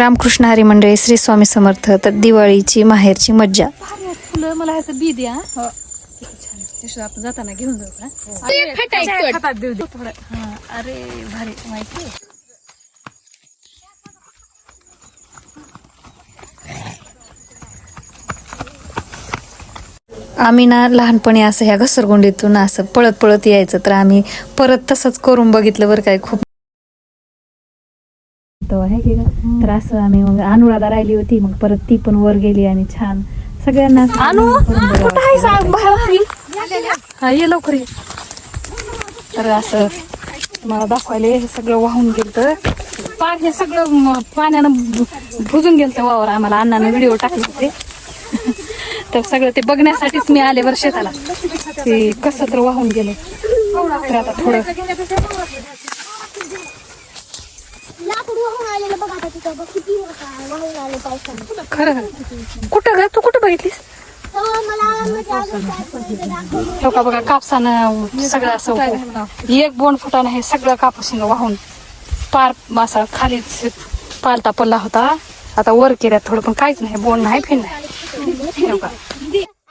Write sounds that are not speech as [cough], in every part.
रामकृष्ण हरी मंडळी श्री स्वामी समर्थ तर दिवाळीची माहेरची मज्जा. फुलं मला ह्याचं बी द्या. यशोदा, आपण जाताना घेऊन जाऊ का? हा, अरे भारी माहिती आम्ही ना लहानपणी असं ह्या घसरगुंडीतून असं पळत पळत यायचं तर आम्ही परत तसंच करून बघितलं बरं काय खूप तो आहे की गं? तर असं आम्ही मग अनुराधा राहिली होती मग परत ती पण वर गेली आणि छान सगळ्यांना असं करून बघावं. हा ये लवकर ये. तर असं मला दाखवायला हे सगळं वाहून गेलं पार हे सगळं म, पाण्यानं भु- भुजून गेलं वावर. आम्हाला अण्णानं व्हिडिओ टाकले होते. [laughs] तर सगळं ते बघण्यासाठीच मी आले वर शेताला ते कसं तर वाहून गेलं. तर आता थोडं लाकूड वाहून आलेलं बघ आता तिथं बघ किती मोठा वाहून आले पावसाने खरं कुठं ग? तू कुठं बघितलीस? तेव्हा हो का बघा कापसानं सगळं असं एक बोंड फुटानं हे सगळं कापूस वाहून पार असा खालीच पालता पडला होता. आता वर केल्यात थोडं पण काहीच नाही. बोंड नाही फिर नाही. हो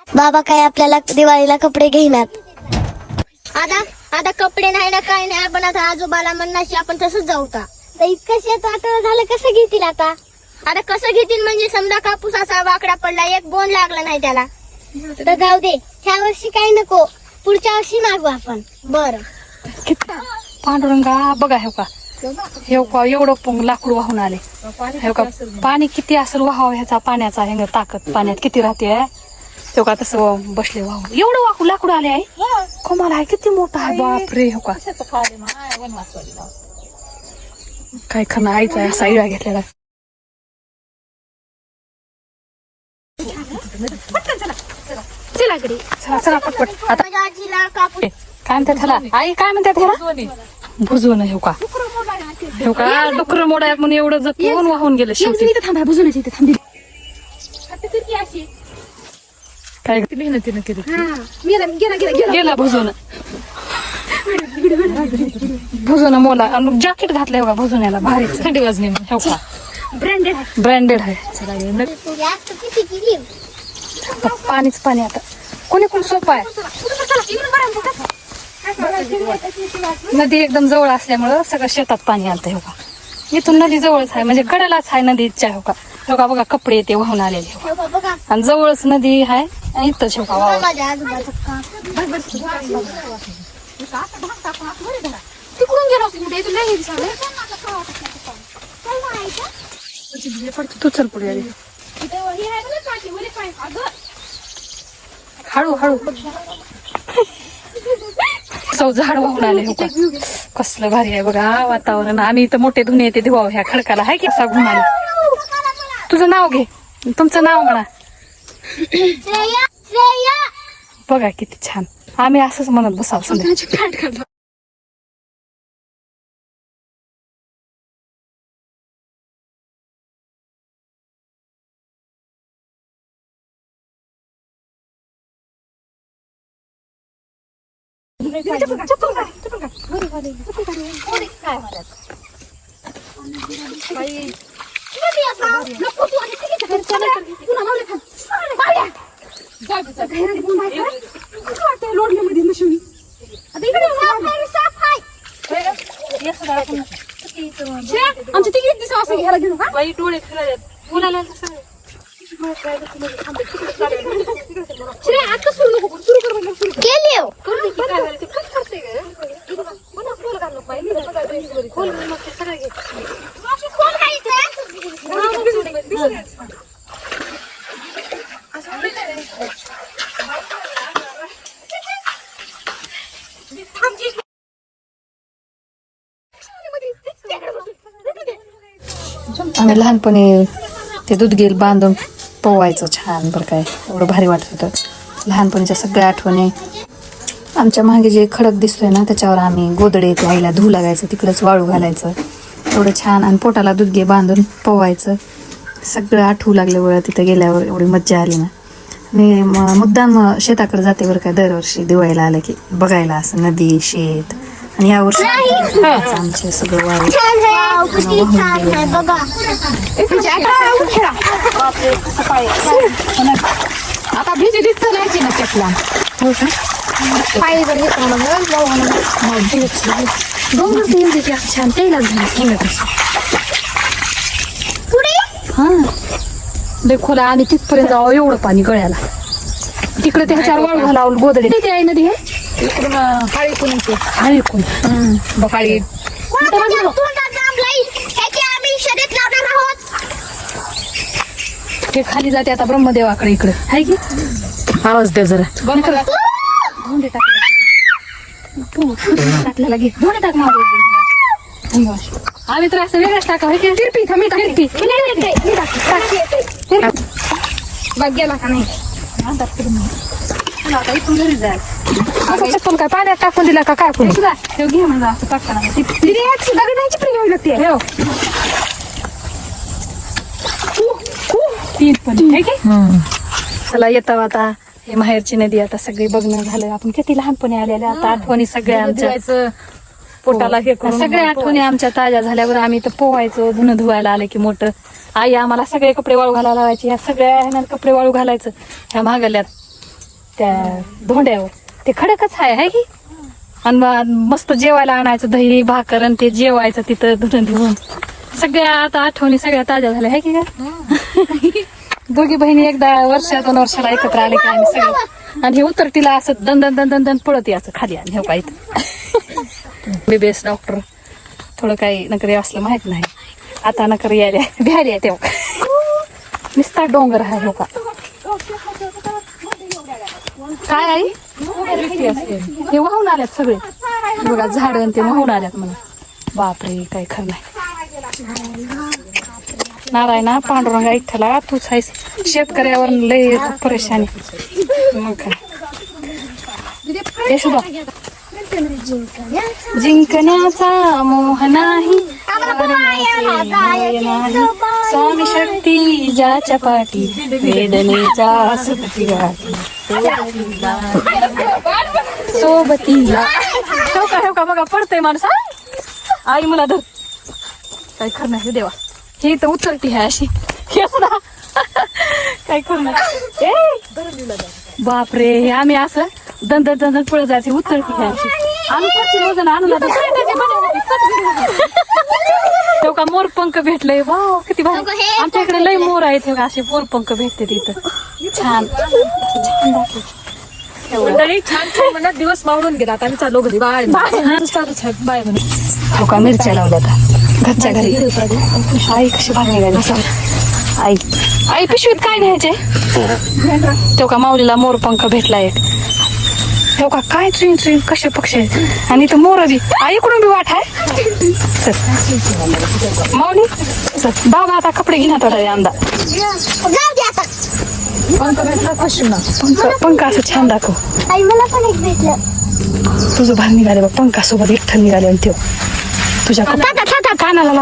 बाबा काय आपल्याला दिवाळीला कपडे घेणार आता आता कपडे नाही ना काय नाही. आपण आता आजोबाला म्हणणार आपण तसंच जाऊ का? तर इतकं शेत आता झालं कसं घेतील आता? आता कसं घेतील म्हणजे समजा कापूस असा वाकडा पडला एक बोन लागला नाही त्याला. तर जाऊ दे ह्या वर्षी काही नको पुढच्या वर्षी मागू आपण. बर. पांडुरंगा बघा हे का हे का एवढं लाकूड वाहून आले. हे का पाणी किती असेल वाहावं ह्याचा पाण्याचा हे ताकद पाण्यात किती राहते हे? का तसं बसले वाहून. एवढं वाकू लाकूड आले आहे? कमाल आहे किती मोठा आहे बापरे हो का काय खरं आईचा असा इळा घेतलेला. चला चला पटपट. आता माझ्या आजीला कापूस काय म्हणतात त्याला आई काय म्हणतात ह्याला? भुजवून हो का? हो का? डुकर मोडायत म्हणून एवढं जपून वाहून गेलं शेवटी. थांबा बुजवण्याची इथे थांबली काय? मेहनतीनं केली. गेला गेला गेला. गेला गेला भुजून मोला. जॅकेट घातलंय बघा भुजून भारी. थंडी वाजली हो का? ब्रँडेड ब्रँडेड आहे. पाणीच पाणी आता. कोणी कोणी सोपं आहे? नदी एकदम जवळ असल्यामुळं सगळं शेतात पाणी आलतंय हो का? इथून नदी जवळच आहे. म्हणजे कडेलाच आहे नदीच्या हो का? हो का? बघा कपडे ते वाहून आलेले हो. बघा आणि जवळच नदी आहे आणि इथंच हो का? तिकडून गेलो असतो कुठे? दिसलं तू चल पुढे हळू हळू. सौ झाड वाहून आले हो कसलं भारी आहे बघा वातावरण. आम्ही इथं मोठे धुणे येते धुवा ह्या खडकाला. आहे की असा घुम आला तुझं नाव घे. तुमचं नाव म्हणा. श्रेया श्रेया. बघा किती छान. आम्ही असंच म्हणत बसावं संध्या लोडल्यामध्ये मशिनी आता इकडे आमच्या तिकीट दिसा असं घ्यायला घेऊन का डोळे फिरायला मुलाला श्रेया आता सुरू नको करू. सुरू कर म्हणजे सुरू केली हो मावशी, कोण आहे इथे? आम्ही लहानपणी ते दूध गेल बांधून पोवायचं छान बरं काय एवढं भारी वाटत होतं. लहानपणीच्या सगळ्या आठवणी. आमच्या मागे जे खडक दिसतोय ना त्याच्यावर आम्ही गोदडे ते आईला धू लागायचं तिकडंच वाळू घालायचं. एवढं छान. आणि पोटाला दूध घे बांधून पोवायचं. सगळं आठवू लागलं वेळ तिथं गेल्यावर. एवढी मज्जा आली ना. मी म- मुद्दाम शेताकडे जाते बरं काय दरवर्षी दिवाळीला आलं की बघायला असं नदी शेत. आणि या वर्षी आमचे सगळं किती बघा. आता भिजी दिसत नाही ना. त्यातला डोंगर तीन तिथे छान. ते पुढे? हा. लय खोला आणि तिथपर्यंत जावं एवढं पाणी गळ्याला. तिकडे ते ह्याच्यावर वाळू घालावं गोदडी तिथे आहे नदी हे इकडून कोण कोण? बकाळी आहोत. हे खाली जाते आता ब्रह्मदेवाकडे इकडे. आहे की? आवाज दे जरा. बंद कर धोंडे टाकले. तू टाकलेला घे धोंडे टाक मागे आम्ही तर असं वेगळंच टाका हे तिरपी थांबी तिरपी बघ गेला का नाही? आता इथून घरी जाय असं चप्पल काय पाण्यात टाकून दिला का काय कोणी घे म्हणजे असं तीन पण आहे चला येतो आता. हे माहेरची नदी आता सगळी बघणं झालं आपण किती लहानपणी आलेल्या आता आठवणी सगळ्या आमच्या पोटाला हे सगळ्या आठवणी आमच्या ताज्या झाल्यावर आम्ही तर पोहायचो धुणं धुवायला आले की मोठं. आई आम्हाला सगळे कपडे वाळू घालायला लावायची. ह्या सगळ्या कपडे वाळू घालायचं. ह्या महागल्यात त्या धोंड्यावर. ते खडकच आहे है की? आणि मग मस्त जेवायला आणायचं दही भाकर आणि ते जेवायचं तिथं धुणं धुवून सगळ्या आता आठवणी सगळ्या ताज्या झाल्या आहे की [laughs] दोघी बहिणी एकदा वर्षा दोन वर्षाला एकत्र आले की आम्ही सगळं. आणि हे उतरतीला असं दन दन दन दन दन पळत याचं खाली आणि हे काय बीबीएस डॉक्टर थोडं काही नकरी असलं माहीत नाही. आता नकर यायला भ्यायला तेव्हा. [laughs] नुसता डोंगर आहे हो का? काय आई? हे वाहून आल्यात सगळे. हे बघा झाड ते वाहून आल्यात मला. बापरे काय खरं नाही. नारायणा पांडुरंगा इठ्ठला तूच आहेस. शेतकऱ्यावर लय परेशानी. मग काय? यशोदा जिंकण्याचा मोह नाही. हारण्याचे भय नाही. स्वामी शक्ती ज्याच्या पाठी वेदनेचा सुखती गाठी. सोबतीला ठेव का ठेव का? बघा पडतंय माणूस? आई मला धर. काय नाही देवा. ही तर उचलती आहे अशी. हे काय नाही. ए! बापरे हे आम्ही असं दंद दंद पळत जायचे उचलती आहे अशी. आम्ही कशी वजन आणून तेव्हा का मोर पंख भेटलंय. वाव किती भारी. आमच्या इकडे लय मोर आहेत असे मोर पंख भेटते तिथं छान. छान. मंडळी छान छान म्हणत दिवस मावळून गेला. आम्ही चालू घरी बाय बाय म्हणे. का मिरच्या लावल्या आता. घरच्या घरी. आई कशी भाग निघाली? आई. आई पिशवीत काय न्यायचे तो का माऊलीला मोर पंख भेटला एक. तो का काय चुईन चुईन कसे पक्षी? आहेत आणि तो मोर बी. आई इकडून बी वाट आहे. चल. माऊली चल. बाबा आता कपडे घेण्यात आला यंदा जाऊ दे आता. पंख पंख असं छान दाखव. आई मला पण एक भेटलं. तुझं भाग निघाले बघ पंखासोबत विठ्ठल निघाले आणि त्यो तुझ्या. कानाला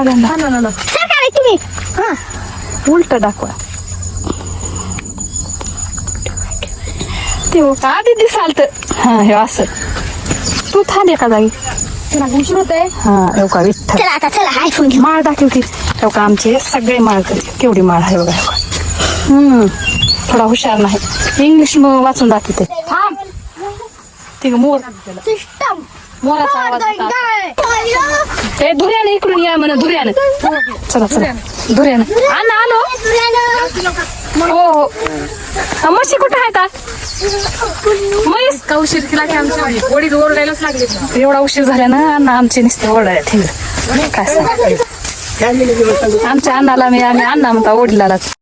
हा. उलट दाखवा. ते का आधी दिसाल तर. हा हे असं. तू थांब एका जागी. माळ दाखव की आमचे सगळे माळ केवढी माळ आहे बघा. हम्म. थोडा हुशार नाही. इंग्लिश मग वाचून दाखवते. थांब. ते मोर. मोराचा आवाज ए धुऱ्याने इकडून या म्हणा धुऱ्यानं. चला चला. धुऱ्यानं. आण आलो हो. हो अ, म्हशी कुठं आहेत आ? म्हैस का उशीर केला की आमची वडील ओरडायलाच लागले. एवढा उशीर झाला ना अण्णा आमचे नुसते ओरडायला ठेवलं. काय सांग? आमच्या अण्णाला मी आम्ही अण्णा म्हणता वडिलालाच.